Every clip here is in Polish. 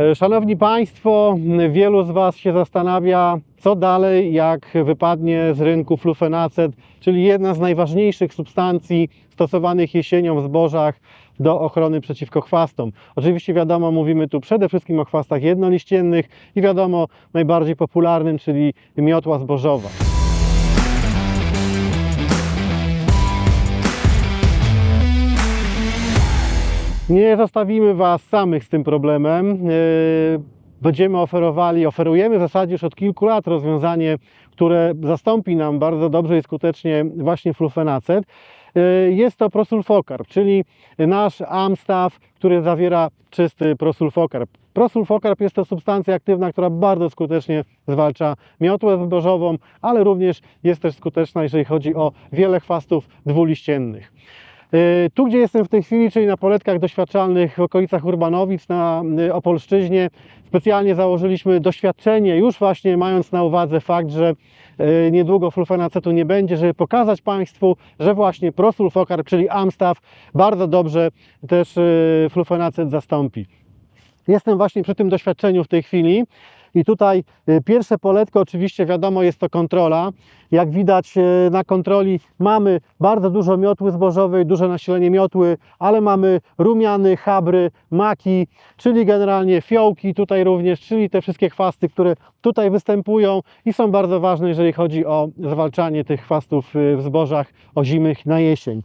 E, Szanowni Państwo, wielu z Was się zastanawia, co dalej, jak wypadnie z rynku flufenacet, czyli jedna z najważniejszych substancji stosowanych jesienią w zbożach do ochrony przeciwko chwastom. Oczywiście wiadomo, mówimy tu przede wszystkim o chwastach jednoliściennych i wiadomo najbardziej popularnym, czyli miotła zbożowa. Nie zostawimy Was samych z tym problemem. Yy, Będziemy oferowali, oferujemy w zasadzie już od kilku lat rozwiązanie, które zastąpi nam bardzo dobrze i skutecznie właśnie flufenacet. Yy, Jest to prosulfokarb, czyli nasz amstaw, który zawiera czysty prosulfokarb. Prosulfokarb jest to substancja aktywna, która bardzo skutecznie zwalcza miotłę zbożową, ale również jest też skuteczna, jeżeli chodzi o wiele chwastów dwuliściennych. Y, Tu, gdzie jestem w tej chwili, czyli na poletkach doświadczalnych w okolicach Urbanowic na y, Opolszczyźnie, specjalnie założyliśmy doświadczenie, już właśnie mając na uwadze fakt, że y, niedługo flufenacetu nie będzie, żeby pokazać Państwu, że właśnie prosulfokarb, czyli Amstaff, bardzo dobrze też flufenacet zastąpi. Jestem właśnie przy tym doświadczeniu w tej chwili. I tutaj y, pierwsze poletko, oczywiście wiadomo, jest to kontrola. Jak widać y, na kontroli mamy bardzo dużo miotły zbożowej, duże nasilenie miotły, ale mamy rumiany, chabry, maki, czyli generalnie fiołki tutaj również, czyli te wszystkie chwasty, które tutaj występują i są bardzo ważne, jeżeli chodzi o zwalczanie tych chwastów y, w zbożach ozimych na jesień.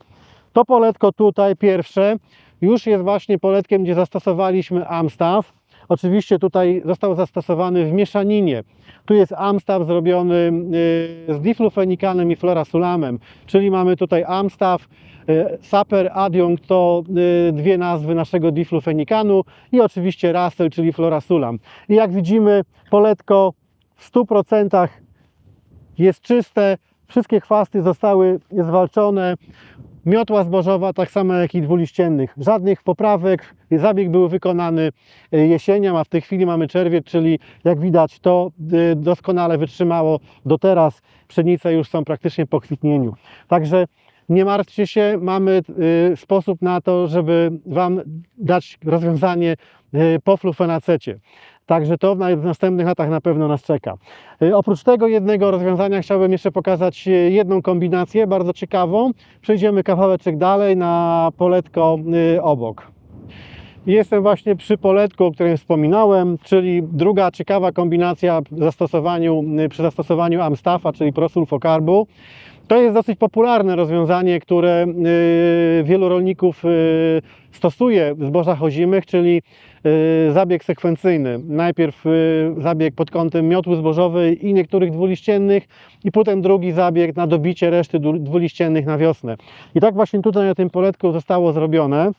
To poletko tutaj pierwsze już jest właśnie poletkiem, gdzie zastosowaliśmy Amstaff. Oczywiście tutaj został zastosowany w mieszaninie. Tu jest Amstaff zrobiony y, z diflufenikanem i florasulamem, czyli mamy tutaj Amstaff, y, Saper, Adjunct to y, dwie nazwy naszego diflufenikanu i oczywiście Russell, czyli florasulam. I jak widzimy poletko w 100% jest czyste, wszystkie chwasty zostały zwalczone. Miotła zbożowa, tak samo jak i dwuliściennych. Żadnych poprawek. Zabieg był wykonany e, jesienią, a w tej chwili mamy czerwiec, czyli jak widać to e, doskonale wytrzymało do teraz. Pszenice już są praktycznie po kwitnieniu. Także nie martwcie się, mamy e, sposób na to, żeby Wam dać rozwiązanie po flufenacecie. Także to w na- w następnych latach na pewno nas czeka. Y, Oprócz tego jednego rozwiązania chciałbym jeszcze pokazać y, jedną kombinację bardzo ciekawą. Przejdziemy kawałeczek dalej na poletko y, obok. Jestem właśnie przy poletku, o którym wspominałem, czyli druga ciekawa kombinacja zastosowaniu, y, przy zastosowaniu Amstaffa, czyli prosulfokarbu. To jest dosyć popularne rozwiązanie, które y, wielu rolników y, stosuje w zbożach ozimych, czyli zabieg sekwencyjny. Najpierw zabieg pod kątem miotły zbożowej i niektórych dwuliściennych i potem drugi zabieg na dobicie reszty dwu- dwuliściennych na wiosnę. I tak właśnie tutaj na tym poletku zostało zrobione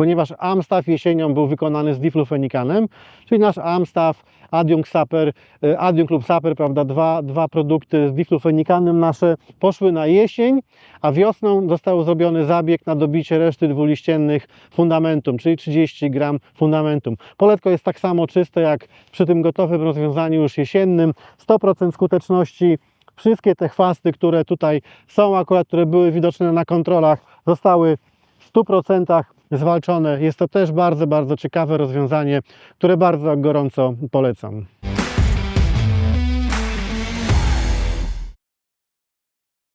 ponieważ Amstaff jesienią był wykonany z diflufenikanem, czyli nasz Amstaff, Adjunct Saper, Adjunct lub Saper, prawda, dwa, dwa produkty z diflufenikanem nasze poszły na jesień, a wiosną został zrobiony zabieg na dobicie reszty dwuliściennych fundamentum, czyli 30 gram fundamentum. Poletko jest tak samo czyste jak przy tym gotowym rozwiązaniu już jesiennym, 100% skuteczności. Wszystkie te chwasty, które tutaj są akurat, które były widoczne na kontrolach, zostały w 100% zwalczone. Jest to też bardzo, bardzo ciekawe rozwiązanie, które bardzo gorąco polecam.